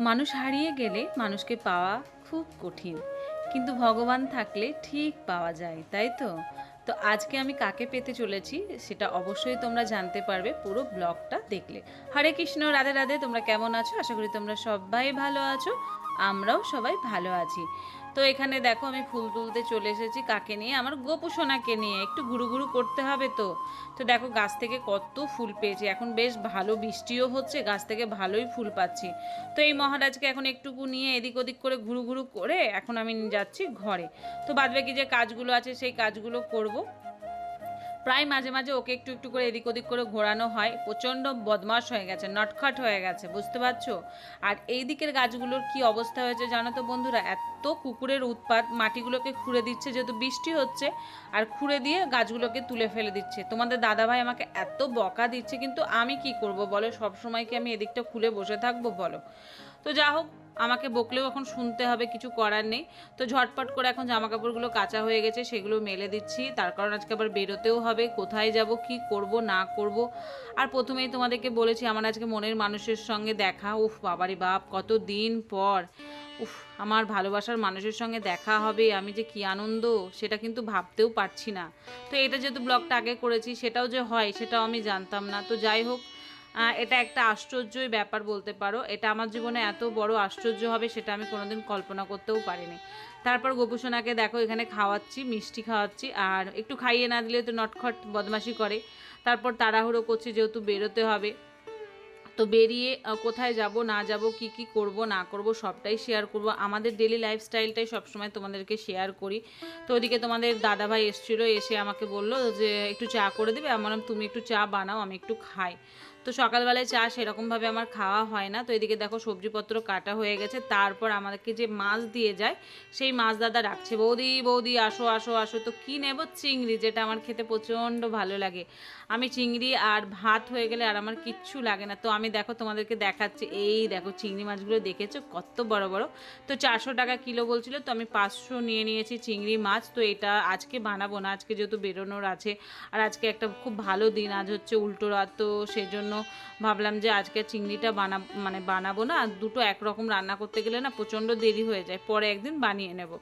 মানুষ হারিয়ে গেলে মানুষকে পাওয়া খুব কঠিন। কিন্তু ভগবান থাকলে ঠিক পাওয়া যায়, তাই তো? তো আজকে আমি কাকে পেতে চলেছি সেটা অবশ্যই তোমরা জানতে পারবে পুরো ব্লগটা দেখলে। হরে কৃষ্ণ, রাধে রাধে, তোমরা কেমন আছো? আশা করি তোমরা সবাই ভালো আছো, আমরাও সবাই ভালো আছি। তো এখানে দেখো আমি ফুল তুলতে চলে এসেছি কাকে নিয়ে? আমার গোপু সোনাকে নিয়ে। একটু ঘুরু ঘুরু করতে হবে তো। তো দেখো গাছ থেকে কত ফুল পেয়েছি। এখন বেশ ভালো বৃষ্টিও হচ্ছে, গাছ থেকে ভালোই ফুল পাচ্ছি। তো এই মহারাজকে এখন একটুকু নিয়ে এদিক ওদিক করে ঘুরু ঘুরু করে এখন আমি যাচ্ছি ঘরে। তো বাদবাকি যে কাজগুলো আছে সেই কাজগুলো করব। প্রায় মাঝে মাঝে ওকে একটু একটু করে এদিক ওদিক করে ঘোরানো হয়। প্রচণ্ড বদমাশ হয়ে গেছে, নটখট হয়ে গেছে, বুঝতে পারছ? আর এই দিকের গাছগুলোর কি অবস্থা হয়েছে জানো তো বন্ধুরা? এত কুকুরের উৎপাত, মাটিগুলোকে খুঁড়ে দিচ্ছে যেহেতু বৃষ্টি হচ্ছে, আর খুঁড়ে দিয়ে গাছগুলোকে তুলে ফেলে দিচ্ছে। তোমাদের দাদাভাই আমাকে এত বকা দিচ্ছে, কিন্তু আমি কি করব বলো? সব সময় কি আমি এদিকটা খুলে বসে থাকব বলো? তো যা হোক আমাকে বকলেও এখন শুনতে হবে, কিছু করার নেই। তো ঝটপট করে এখন জামা কাপড়গুলো কাঁচা হয়ে গেছে, সেগুলো মেলে দিচ্ছি। তার কারণ আজকে আবার বেরোতেও হবে, কোথায় যাব, কি করব, না করব। আর প্রথমেই তোমাদেরকে বলেছি, আমার আজকে মনের মানুষের সঙ্গে দেখা। উফ, বাবারি বাপ, কত দিন পর। উফ, আমার ভালোবাসার মানুষের সঙ্গে দেখা হবে, আমি যে কি আনন্দ, সেটা কিন্তু ভাবতেও পারছি না। তো এটা যেহেতু ব্লগটা আগে করেছি, সেটাও যে হয়, সেটাও আমি জানতাম না। তো যাই হোক এটা একটা আশ্চর্যই ব্যাপার বলতে পারো। এটা আমার জীবনে এত বড় আশ্চর্য হবে সেটা আমি কোনোদিন কল্পনা করতেও পারিনি। তারপর গোপুসোনাকে দেখো, এখানে খাওয়াচ্ছি, মিষ্টি খাওয়াচ্ছি, আর একটু খাইয়ে না দিলে তো নটখট বদমাশি করে। তারপর তাড়াহুড়ো করছি যেহেতু বেরোতে হবে। তো বেরিয়ে কোথায় যাব, না যাব, কি কি করব, না করব, সবটাই শেয়ার করব। আমাদের ডেলি লাইফস্টাইলটাই সবসময় তোমাদেরকে শেয়ার করি। তো ওদিকে তোমাদের দাদাভাই এসেছিল, এসে আমাকে বলল যে, একটু চা করে দেবে? আমার তুমি একটু চা বানাও, আমি একটু খাই। তো সকালবেলায় চা সেরকমভাবে আমার খাওয়া হয় না। তো এদিকে দেখো সবজিপত্র কাটা হয়ে গেছে। তারপর আমাদেরকে যে মাছ দিয়ে যায়, সেই মাছ দাদা রাখছে, বৌদি বৌদি, আসো আসো আসো। তো কী নেব? চিংড়ি, যেটা আমার খেতে প্রচণ্ড ভালো লাগে। আমি চিংড়ি আর ভাত হয়ে গেলে আর আমার কিচ্ছু লাগে না। তো আমি দেখো তোমাদেরকে দেখাচ্ছি। এই দেখো চিংড়ি মাছগুলো দেখেছ? কত বড় বড়। তো চারশো টাকা কিলো বলছিল, তো আমি পাঁচশো নিয়ে নিয়েছি চিংড়ি মাছ। তো এটা আজকে বানাবো না, আজকে যেহেতু বেরোনোর আছে। আর আজকে একটা খুব ভালো দিন, আজ হচ্ছে উল্টো রাত। তো সেই জন্য ভাবলাম যে আজকে চিংড়িটা বানা মানে বানাবো না। দুটো একরকম রান্না করতে গেলে না প্রচণ্ড দেরি হয়ে যায়। পরে একদিন বানিয়ে নেব।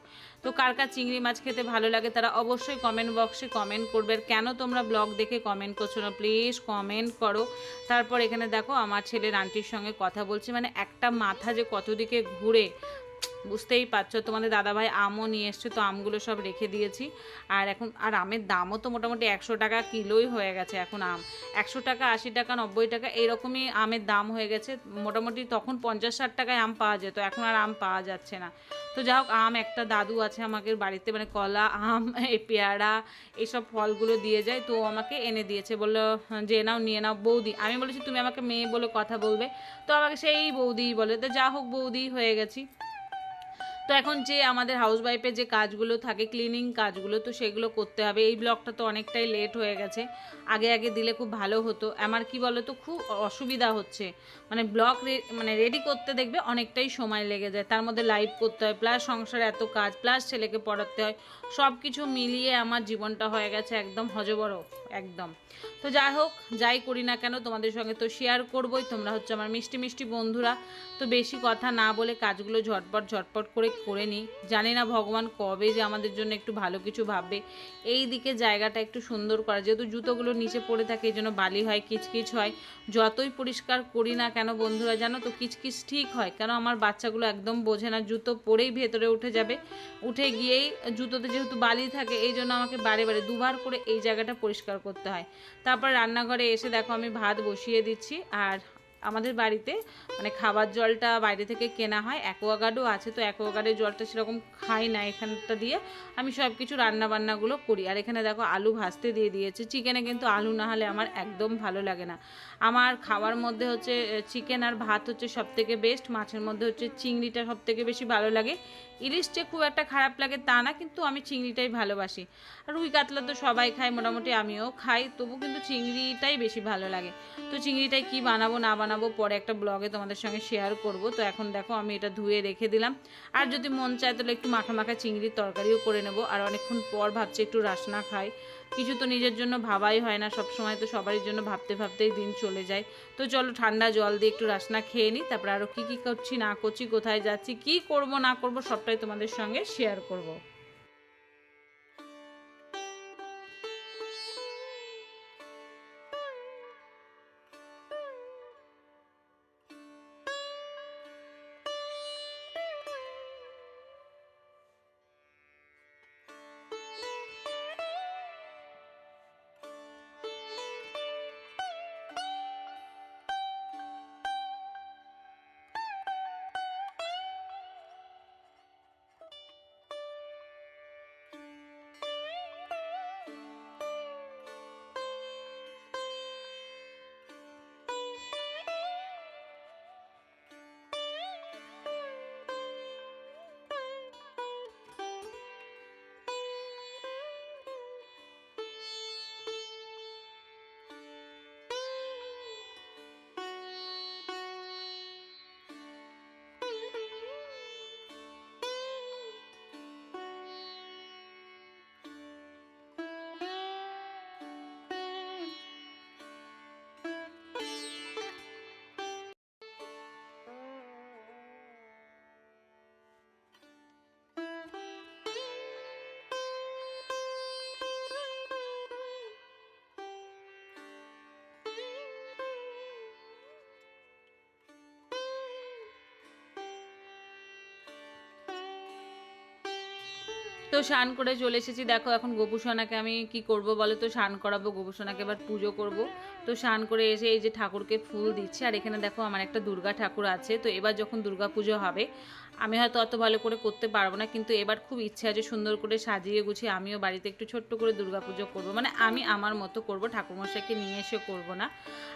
তো কার কার চিংড়ি মাছ খেতে ভালো লাগে তারা অবশ্যই কমেন্ট বক্সে কমেন্ট করবে। কেন তোমরা ব্লগ দেখে কমেন্ট করছ না? প্লিজ কমেন্ট করো। তারপর এখানে দেখো, আমার ছেলের আন্টির সঙ্গে কথা বলছি। মানে একটা মাথা যে কত দিকে ঘুরে বুঝতেই পারছ, তোমাদের দাদাভাই আমও নিয়ে এসছে, তো আমগুলো সব রেখে দিয়েছি। আর এখন, আর আমের দামও তো মোটামুটি একশো টাকা কিলোই হয়ে গেছে এখন আম। একশো টাকা, আশি টাকা, নব্বই টাকা এরকমই আমের দাম হয়ে গেছে। মোটামুটি তখন পঞ্চাশ, ষাট টাকায় আম পাওয়া যেত, এখন আর আম পাওয়া যাচ্ছে না। তো যা হোক, আম একটা দাদু আছে আমাকে বাড়িতে মানে কলা, আম পেয়ারা, এইসব ফলগুলো দিয়ে যায়, তো আমাকে এনে দিয়েছে। বলল, যে নাও, নিয়ে নাও, বৌদি। আমি বলেছি, তুমি আমাকে মেয়ে বলে কথা বলবে। তো আমাকে সেই বৌদিই বলে, তো যা হোক বৌদি হয়ে গেছি। তো এখন যে আমাদের হাউস ওয়াইফের যে কাজগুলো থাকে ক্লিনিং কাজগুলো, তো সেগুলো করতে হবে। এই ব্লগটা তো অনেকটাই লেট হয়ে গেছে। আগে আগে দিলে খুব ভালো হতো। আমার কি বলো তো খুব অসুবিধা হচ্ছে। মানে ব্লগ মানে রেডি করতে দেখবে অনেকটাই সময় লেগে যায়। তার মধ্যে লাইভ করতে হয় প্লাস সংসারে এত কাজ প্লাস ছেলেকে পড়াতে হয়। সব কিছু মিলিয়ে আমার জীবনটা হয়ে গেছে একদম হজবড় একদম। তো যাই হোক, যাই করি না কেন, তোমাদের সঙ্গে তো শেয়ার করবোই। তোমরা হচ্ছে আমার মিষ্টি মিষ্টি বন্ধুরা। তো বেশি কথা না বলে কাজগুলো ঝটপট ঝটপট করে করে নিই। জানি না ভগবান কবে যে আমাদের জন্য একটু ভালো কিছু ভাববে। এই দিকে জায়গাটা একটু সুন্দর করা, যেহেতু জুতোগুলো নিচে পড়ে থাকে, এই জন্য বালি হয়, কিচকিচ হয়। যতই পরিষ্কার করি না কেন বন্ধুরা, জানো তো কিচকিচ ঠিক হয়। কেন আমার বাচ্চাগুলো একদম বোঝে না, জুতো পরেই ভেতরে উঠে যাবে। উঠে গিয়েই জুতোতে যেহেতু বালি থাকে, এই জন্য আমাকে বারে বারে দুবার করে এই জায়গাটা পরিষ্কার করতে হয়। তারপর রান্নাঘরে এসে দেখো আমি ভাত বসিয়ে দিচ্ছি, আর আমাদের বাড়িতে মানে খাবার জলটা বাইরে থেকে কেনা হয়। অ্যাকোয়াগার্ডও আছে, তো অ্যাকোয়াগার্ডের জলটা সেরকম খাই না এখানটা দিয়ে। আমি সব কিছু রান্নাবান্নাগুলো করি। আর এখানে দেখো আলু ভাজতে দিয়ে দিয়েছে। চিকেনে কিন্তু আলু না হলে আমার একদম ভালো লাগে না। আমার খাওয়ার মধ্যে হচ্ছে চিকেন আর ভাত হচ্ছে সব থেকে বেস্ট মাছের মধ্যে হচ্ছে চিংড়িটা সব থেকে বেশি ভালো লাগে। ইলিশ যে খুব একটা খারাপ লাগে তা না, কিন্তু আমি চিংড়িটাই ভালোবাসি। রুই কাতলা তো সবাই খায়, মোটামুটি আমিও খাই, তবু কিন্তু চিংড়িটাই বেশি ভালো লাগে। তো চিংড়িটাই কি বানাবো, না বানাবো, পরে একটা ব্লগে তোমাদের সঙ্গে শেয়ার করব। তো এখন দেখো, আমি এটা ধুয়ে রেখে দিলাম। আর যদি মন চায় তাহলে একটু মাখা মাখা চিংড়ির তরকারিও করে নেব। আর অনেকক্ষণ পর ভাবছি একটু রাসনা খাই। কিছু তো নিজের জন্য ভাবাই হয় না সব সময় তো সবারই জন্য ভাবতে ভাবতেই দিন চলে যায়। তো চলো ঠান্ডা জল দিয়ে একটু রাসনা খেয়ে নিই তারপর আরও কী কী করছি, না করছি, কোথায় যাচ্ছি, কি করব, না করব, সবটাই তোমাদের সঙ্গে শেয়ার করব। তো স্নান করে চলে এসেছি। দেখো এখন গোপুসোনাকে আমি কি করব বলো তো? স্নান করাবো গোপুসোনাকে এবার পুজো করব। তো স্নান করে এসে এই যে ঠাকুরকে ফুল দিচ্ছে। আর এখানে দেখো আমার একটা দুর্গা ঠাকুর আছে। তো এবার যখন দুর্গা পুজো হবে আমি হয়তো অত ভালো করে করতে পারব না, কিন্তু এবার খুব ইচ্ছে আছে সুন্দর করে সাজিয়ে গুছিয়ে আমিও বাড়িতে একটু ছোট্ট করে দুর্গা পুজো করব। মানে আমি আমার মতো করব, ঠাকুরমশাইকে নিয়ে এসে করব না।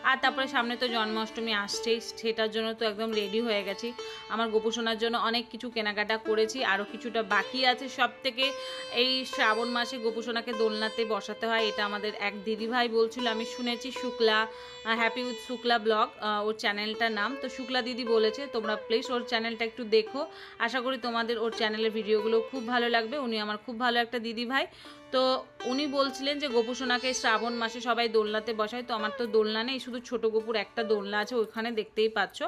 আর তারপরে সামনে তো জন্মাষ্টমী আসছেই, সেটার জন্য তো একদম রেডি হয়ে গেছি। আমার গোপোষণার জন্য অনেক কিছু কেনাকাটা করেছি আরও কিছুটা বাকি আছে। সব থেকে এই শ্রাবণ মাসে গোপোষণাকে দোলনাতে বসাতে হয়, এটা আমাদের এক দিদিভাই বলছিল, আমি শুনেছি Shukla happy with Shukla blog ওর চ্যানেলটার নাম। তো শুক্লা দিদি বলেছে, তোমরা প্লিজ ওর চ্যানেলটা একটু দেখো। আশা করি তোমাদের ওর চ্যানেলের ভিডিওগুলো খুব ভালো লাগবে। উনি আমার খুব ভালো একটা দিদি ভাই। তো উনি বলছিলেন যে গোপুসোনাকে শ্রাবণ মাসে সবাই দোলনাতে বসায়। তো আমার তো দোলনা নেই, শুধু ছোট গোপুর একটা দোলনা আছে, ওইখানে দেখতেই পাচ্ছ।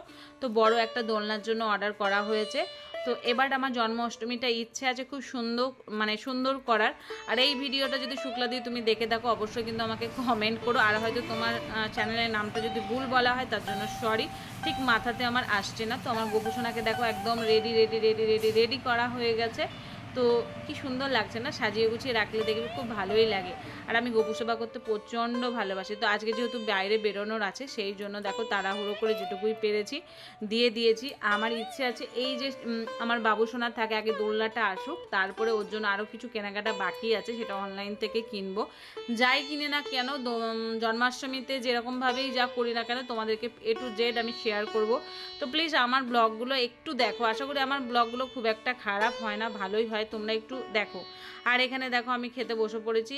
তো বড় একটা দোলনার জন্য অর্ডার করা হয়েছে। তো এবার আমার জন্মাষ্টমীটা ইচ্ছে আছে খুব সুন্দর মানে সুন্দর করার। আর এই ভিডিওটা যদি শুক্লা দিয়ে তুমি দেখে দেখো অবশ্যই কিন্তু আমাকে কমেন্ট করো। আর হয়তো তোমার চ্যানেলের নামটা যদি ভুল বলা হয়, তার জন্য সরি ঠিক মাথাতে আমার আসছে না। তো আমার গোপুসোনাকে দেখো একদম ready ready ready ready ready করা হয়ে গেছে। তো কি সুন্দর লাগছে না? সাজিয়ে গুছিয়ে রাখলে দেখবে খুব ভালোই লাগে। আর আমি গোপু সেবা করতে প্রচণ্ড ভালোবাসি। তো আজকে যেহেতু বাইরে বেরোনোর আছে, সেই জন্য দেখো তাড়াহুড়ো করে যেটুকুই পেরেছি, দিয়ে দিয়েছি। আমার ইচ্ছে আছে এই যে আমার বাবু সোনা থাকে, আগে দোলনাটা আসুক, তারপরে ওর জন্য আরও কিছু কেনাকাটা বাকি আছে, সেটা অনলাইন থেকে কিনবো। যাই কিনে না কেন জন্মাষ্টমীতে যেরকমভাবেই যা করি না কেন, তোমাদেরকে এ টু জেড আমি শেয়ার করব। তো প্লিজ আমার ব্লগগুলো একটু দেখো। আশা করি আমার ব্লগগুলো খুব একটা খারাপ হয় না, ভালোই হয়। তোমরা একটু দেখো। আর এখানে দেখো, আমি খেতে বসে পড়েছি।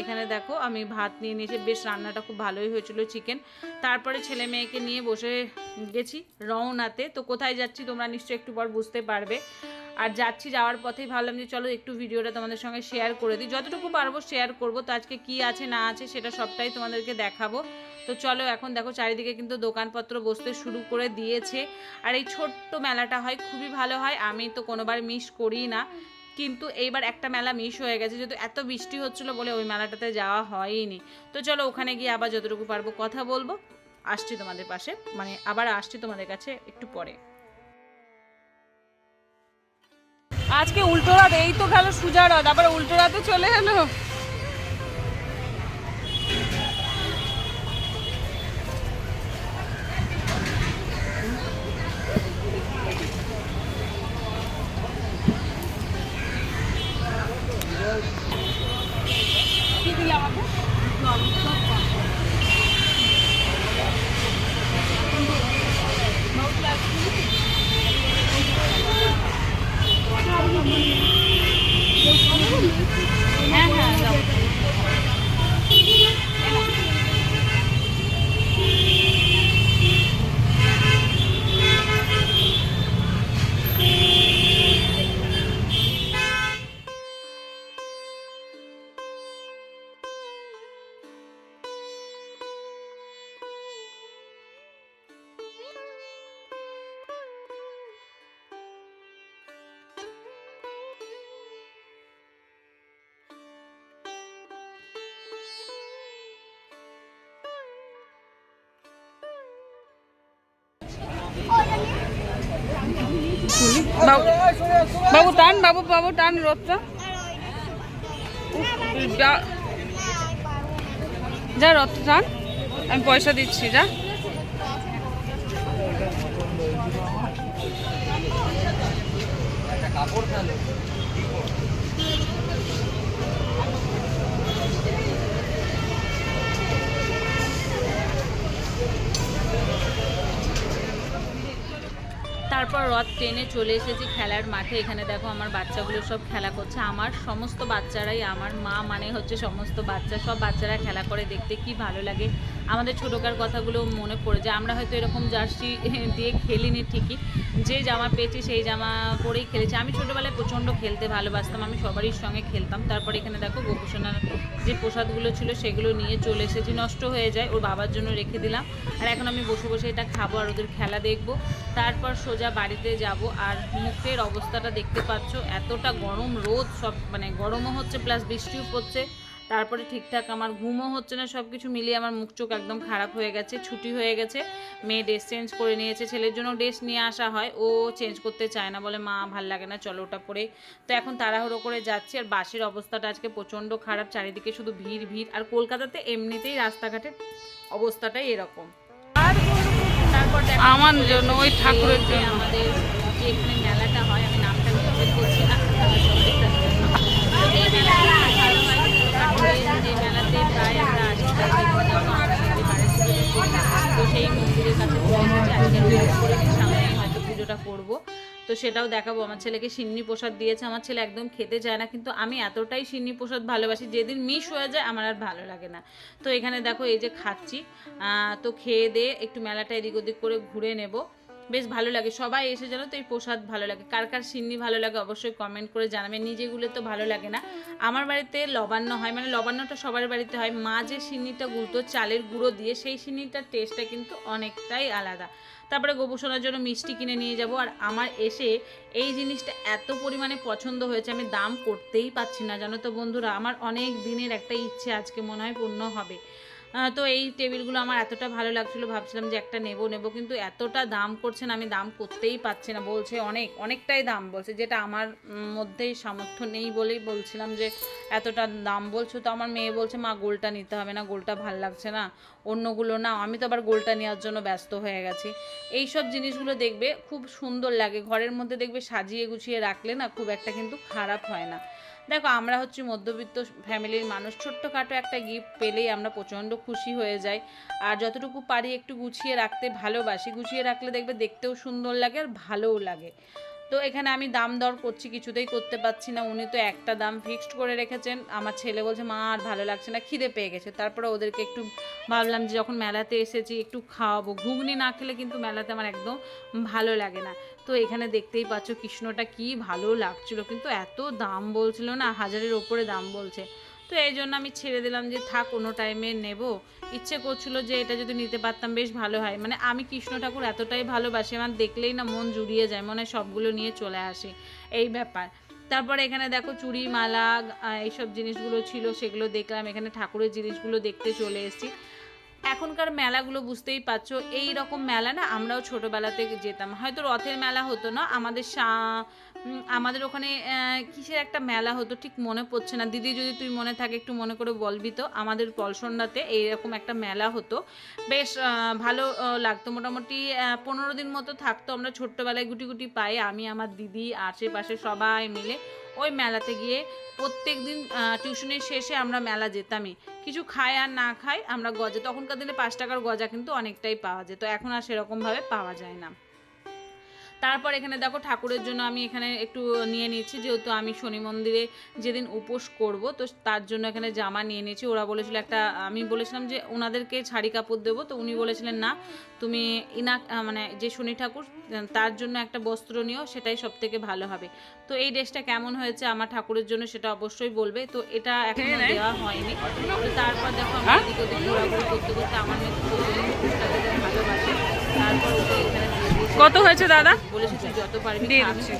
এখানে দেখো, আমি ভাত নিয়ে নিয়েছি। বেশ রান্নাটা খুব ভালোই হয়েছিল চিকেন তারপরে ছেলে মেয়েকে নিয়ে বসে গেছি রওনাতে। তো কোথায় যাচ্ছি তোমরা নিশ্চয়ই একটু পর বুঝতে পারবে। আর যাচ্ছি যাওয়ার পথেই ভাবলাম যে চলো একটু ভিডিওটা তোমাদের সঙ্গে শেয়ার করে দিই। যতটুকু পারব শেয়ার করব। তো আজকে কি আছে, না আছে সেটা সবটাই তোমাদেরকে দেখাবো। তো চলো এখন দেখো চারিদিকে কিন্তু দোকানপত্র বসতে শুরু করে দিয়েছে। আর এই ছোট্ট মেলাটা হয়, খুবই ভালো হয়। আমি তো কোনোবার মিস করি না। কিন্তু এইবার একটা মেলা মিস হয়ে গেছে। যেহেতু এত বৃষ্টি হচ্ছিল বলে ওই মেলাটাতে যাওয়া হয়নি। তো চলো ওখানে গিয়ে আবার যতটুকু পারব কথা বলব। আসছি তোমাদের পাশে। মানে আবার আসছি তোমাদের কাছে একটু পরে। আজকে উল্টো রাত এই তো গেল সুজা রাত আবার উল্টো রাতে চলে এলো। বাবু টান বাবু বাবু টান রথটা যা। যা রথ টান। আমি পয়সা দিচ্ছি যা। তারপর রথ টেনে চলে এসেছি খেলার মাঠে। এখানে দেখো আমার বাচ্চাগুলো সব খেলা করছে। আমার সমস্ত বাচ্চারাই, আমার মা মানে হচ্ছে সমস্ত বাচ্চা। সব বাচ্চারা খেলা করে দেখতে কি ভালো লাগে। আমাদের ছোটোকার কথাগুলো মনে পড়ে যায়। আমরা হয়তো এরকম জার্সি দিয়ে খেলিনি ঠিকই। যে জামা পেয়েছি সেই জামা পরেই খেলেছি। আমি ছোটোবেলায় প্রচণ্ড খেলতে ভালোবাসতাম। আমি সবারই সঙ্গে খেলতাম। তারপর এখানে দেখো গোপুসোনার যে প্রসাদগুলো ছিল সেগুলো নিয়ে চলে এসেছি। নষ্ট হয়ে যায়, ওর বাবার জন্য রেখে দিলাম। আর এখন আমি বসে বসে এটা খাব আর ওদের খেলা দেখব। তারপর সোজা বাড়িতে যাব। আর মুখের অবস্থাটা দেখতে পাচ্ছ, এতটা গরম রোদ সব মানে গরমও হচ্ছে প্লাস বৃষ্টিও পড়ছে। তারপরে ঠিকঠাক আমার ঘুমও হচ্ছে না সব কিছু মিলিয়ে আমার মুখ চোখ একদম খারাপ হয়ে গেছে ছুটি হয়ে গেছে। মেয়ে ড্রেস চেঞ্জ করে নিয়েছে ছেলের জন্য ড্রেস নিয়ে আসা হয় ও চেঞ্জ করতে চায় না বলে মা ভালো লাগে না চলো ওটা পরে। তো এখন তাড়াহুড়ো করে যাচ্ছি আর বাসের অবস্থাটা আজকে প্রচণ্ড খারাপ চারিদিকে শুধু ভিড় ভিড় আর কলকাতাতে এমনিতেই রাস্তাঘাটের অবস্থাটাই এরকম। আমার জন্য ওই ঠাকুরের জন্য আমাদের যে এখানে মেলাটা হয় আমি নামটা করছি না তো এই মেলাটা ভালো হয় ঠাকুরের যে মেলাতে প্রায় তো সেই মন্দিরের কাছে হয়তো পুজোটা করব। তো সেটাও দেখাবো। আমার ছেলেকে সিন্নি প্রসাদ দিয়েছে। আমার ছেলে একদম খেতে চায় না, কিন্তু আমি এতটাই সিন্নি প্রসাদ ভালোবাসি, যেদিন মিস হয়ে যায় আমার আর ভালো লাগে না। তো এখানে দেখো এই যে খাচ্ছি। তো খেয়ে দিয়ে একটু মেলাটা এদিক ওদিক করে ঘুরে নেব। বেশ ভালো লাগে। সবাই এসে জানো তো এই প্রসাদ ভালো লাগে। কার কার সিন্নি ভালো লাগে অবশ্যই কমেন্ট করে জানাবেন। নিজেগুলো তো ভালো লাগে না। আমার বাড়িতে লবান্ন হয়। মানে লবান্নটা সবার বাড়িতে হয়। মা যে সিন্নিটা গুলতো চালের গুঁড়ো দিয়ে, সেই সিন্নিটার টেস্টটা কিন্তু অনেকটাই আলাদা। তারপরে গোবুসোনার জন্য মিষ্টি কিনে নিয়ে যাব। আর আমার এসে এই জিনিসটা এত পরিমাণে পছন্দ হয়েছে, আমি দাম করতেই পাচ্ছি না। জানো তো বন্ধুরা, আমার অনেক দিনের একটা ইচ্ছে আজকে মনে হয় পূর্ণ হবে। তো এই টেবিলগুলো আমার এতটা ভালো লাগছিল, ভাবছিলাম যে একটা নেব নেব। কিন্তু এতটা দাম করছেন আমি দাম করতেই পারছি না। বলছে অনেক, অনেকটাই দাম বলছে, যেটা আমার মধ্যেই সামর্থ্য নেই বলেই বলছিলাম যে এতটা দাম বলছো। তো আমার মেয়ে বলছে, মা, গোলটা নিতে হবে না, গোলটা ভালো লাগছে না, অন্যগুলো না আমি তো আবার গোলটা নেওয়ার জন্য ব্যস্ত হয়ে গেছি। এই সব জিনিসগুলো দেখবে খুব সুন্দর লাগে। ঘরের মধ্যে দেখবে সাজিয়ে গুছিয়ে রাখলে না খুব একটা কিন্তু খারাপ হয় না। দেখো, আমরা হচ্ছে মধ্যবিত্ত ফ্যামিলির মানুষ, ছোট্টখাটো একটা গিফট পেলেই আমরা প্রচণ্ড খুশি হয়ে যাই। আর যতটুকু পারি একটু গুছিয়ে রাখতে ভালোবাসি। গুছিয়ে রাখলে দেখবে দেখতেও সুন্দর লাগে আর ভালোও লাগে। তো এখানে আমি দাম দর করছি, কিছুতেই করতে পারছি না। উনি তো একটা দাম ফিক্সড করে রেখেছেন। আমার ছেলে বলছে, মা, আর ভালো লাগছে না। খিদে পেয়ে গেছে। তারপরে ওদেরকে একটু ভাবলাম যে, যখন মেলাতে এসেছি, একটু খাওয়াবো। ঘুগনি না খেলে কিন্তু মেলাতে আমার একদম ভালো লাগে না। তো এখানে দেখতেই পাচ্ছ কৃষ্ণটা কি ভালো লাগছিল। কিন্তু এত দাম বলছিল না, হাজারের ওপরে দাম বলছে। তো এই জন্য আমি ছেড়ে দিলাম যে থাক কোনো টাইমে নেব। ইচ্ছে করছিল যে এটা যদি নিতে পারতাম বেশ ভালো হয়। মানে আমি কৃষ্ণ ঠাকুর এতটাই ভালোবাসি, আমার দেখলেই না মন জুড়িয়ে যায়, মনে সবগুলো নিয়ে চলে আসে। এই ব্যাপার। তারপরে এখানে দেখো চুড়ি, মালা এইসব জিনিসগুলো ছিল, সেগুলো দেখলাম। এখানে ঠাকুরের জিনিসগুলো দেখতে চলে এসেছি। এখনকার মেলাগুলো বুঝতেই পারছ, এই রকম মেলা না আমরাও ছোটোবেলাতে যেতাম। হয়তো রথের মেলা হতো না, আমাদের সা- আমাদের ওখানে কিসের একটা মেলা হতো ঠিক মনে পড়ছে না। দিদি যদি তুই মনে থাকে একটু মনে করে বলবি তো, আমাদের পলসন্ডাতে এইরকম একটা মেলা হতো। বেশ ভালো লাগতো। মোটামুটি পনেরো দিন মতো থাকতো। আমরা ছোট্টবেলায় গুটি গুটি পাই, আমি, আমার দিদি, আশেপাশে সবাই মিলে। ওই মেলাতে গিয়ে প্রত্যেক দিন টিউশনের শেষে আমরা মেলা যেতামই। কিছু খাই আর না খাই আমরা গজা, তখনকার দিনে পাঁচ টাকার গজা কিন্তু অনেকটাই পাওয়া যেত, এখন আর সেরকমভাবে পাওয়া যায় না। তারপর এখানে দেখো ঠাকুরের জন্য আমি এখানে একটু নিয়ে নিচ্ছি যেহেতু আমি শনি মন্দিরে যেদিন উপোস করব তো তার জন্য এখানে জামা নিয়ে নিয়েছি। ওরা বলেছিল একটা আমি বলেছিলাম যে ওনাদেরকে শাড়ি কাপড় দেবো তো উনি বলেছিলেন না তুমি ইনা মানে যে শনি ঠাকুর তার জন্য একটা বস্ত্র নিও সেটাই সব থেকে ভালো হবে। তো এই ড্রেসটা কেমন হয়েছে আমার ঠাকুরের জন্য সেটা অবশ্যই বলবে। তো এটা এখনও দেওয়া হয়নি। তো তারপর দেখো আমরা হ্যাঁ? এদিক ওদিক ঘোরাঘুরি করতে করতে আমার মেয়ে ভালোবাসে। তারপর কত হয়েছে দাদা? দিয়ে দিচ্ছি।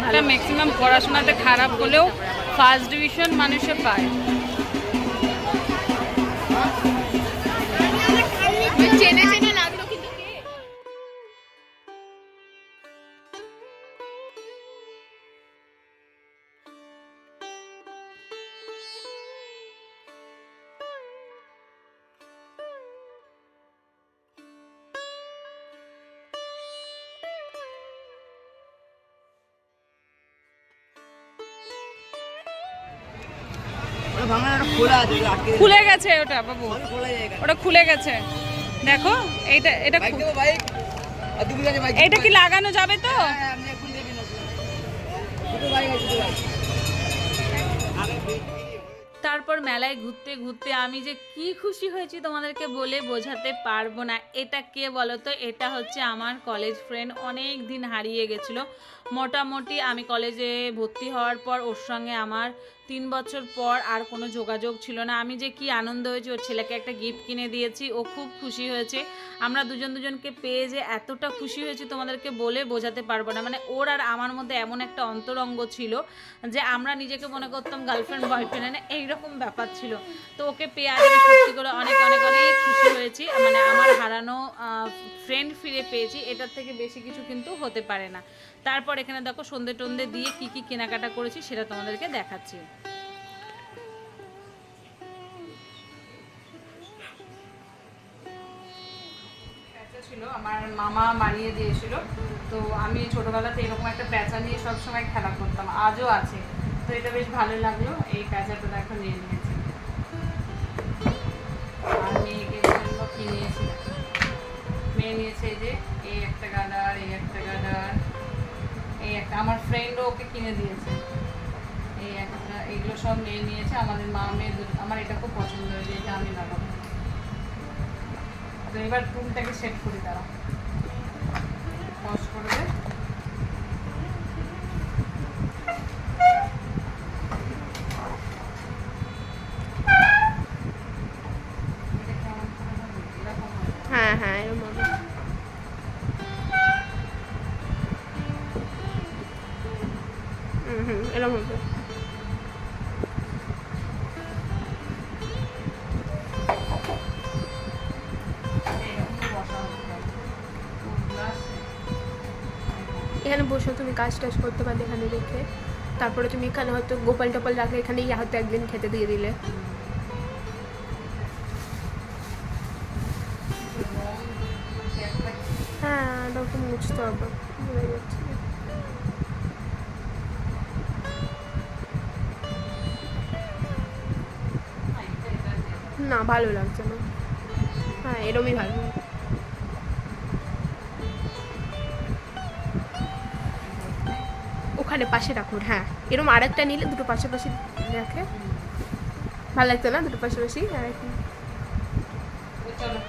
একটা ম্যাক্সিমাম পড়াশোনাতে খারাপ হলেও ফার্স্ট ডিভিশন মানুষে পায়। চেনে চেনে খোলা গেছে ওটা বাবু। ওটা খুলে গেছে। দেখো এইটা এটা এইটা কি লাগানো যাবে তো? হ্যাঁ বাইক তারপর মেলায় ঘুরতে ঘুরতে আমি যে কি খুশি হয়েছি তোমাদেরকে বলে বোঝাতে পারব না। এটা কে বলো তো? এটা হচ্ছে আমার কলেজ ফ্রেন্ড অনেক দিন হারিয়ে গেছিল। মোটামুটি আমি কলেজে ভর্তি হওয়ার পর ওর সঙ্গে আমার তিন বছর পর আর কোনো যোগাযোগ ছিল না। আমি যে কি আনন্দ হয়েছে, ওর ছেলেকে একটা গিফট কিনে দিয়েছি, ও খুব খুশি হয়েছে। আমরা দুজন দুজনকে পেয়ে যে এতটা খুশি হয়েছি তোমাদেরকে বলে বোঝাতে পারব না। মানে ওর আর আমার মধ্যে এমন একটা অন্তরঙ্গ ছিল যে আমরা নিজেকে মনে করতাম গার্লফ্রেন্ড বয়ফ্রেন্ড মানে এইরকম ব্যাপার ছিল। তো ওকে পেয়ে আজকে সত্যি করে অনেক অনেক অনেক খুশি হয়েছি। মানে আমার হারানো ফ্রেন্ড ফিরে পেয়েছি। এটার থেকে বেশি কিছু কিন্তু হতে পারে না। তারপর এখানে দেখো সন্ধে টন্ধে দিয়ে কি কি কেনাকাটা করেছি সেটা তোমাদেরকে দেখাচ্ছি। ছিল, আমার মামা তো আমি ছোটবেলাতে এরকম একটা প্যাঁচা নিয়ে সব সময় খেলা করতাম, আজও আছে। তো এটা বেশ লাগল, এই প্যাঁচাটা নিয়ে মেয়ে নিয়েছে যে, এই একটা গাডার এই একটা গাডার এই একটা, আমার ফ্রেন্ডও ওকে কিনে দিয়েছে। এই একটা এগুলো সব নিয়ে নিয়েছে, আমাদের মা মেয়ে আমার এটা খুব পছন্দ হয়েছে, এটা আমি লাগাবো তো এবার টুলটাকে সেট করি তারা পজ করে এটা কেমন করে হবে? এরকম হবে। হ্যাঁ হ্যাঁ এরকম হবে হুম হবে। এখানে বসে তুমি কাজ টাজ করতে পারলে এখানে রেখে। তারপরে তুমি এখানে হয়তো গোপাল টোপাল রাখলে এখানে ইয়া হয়তো একদিন খেতে দিয়ে দিলে। হ্যাঁ ওরকম মুছতে হবে। না, ভালো লাগছে না। হ্যাঁ এরমই ভালো। ওখানে পাশে রাখুন হ্যাঁ। এরম আরেকটা নিলে দুটো পাশাপাশি রাখে। ভালো লাগতো না, দুটো পাশাপাশি? আর চলো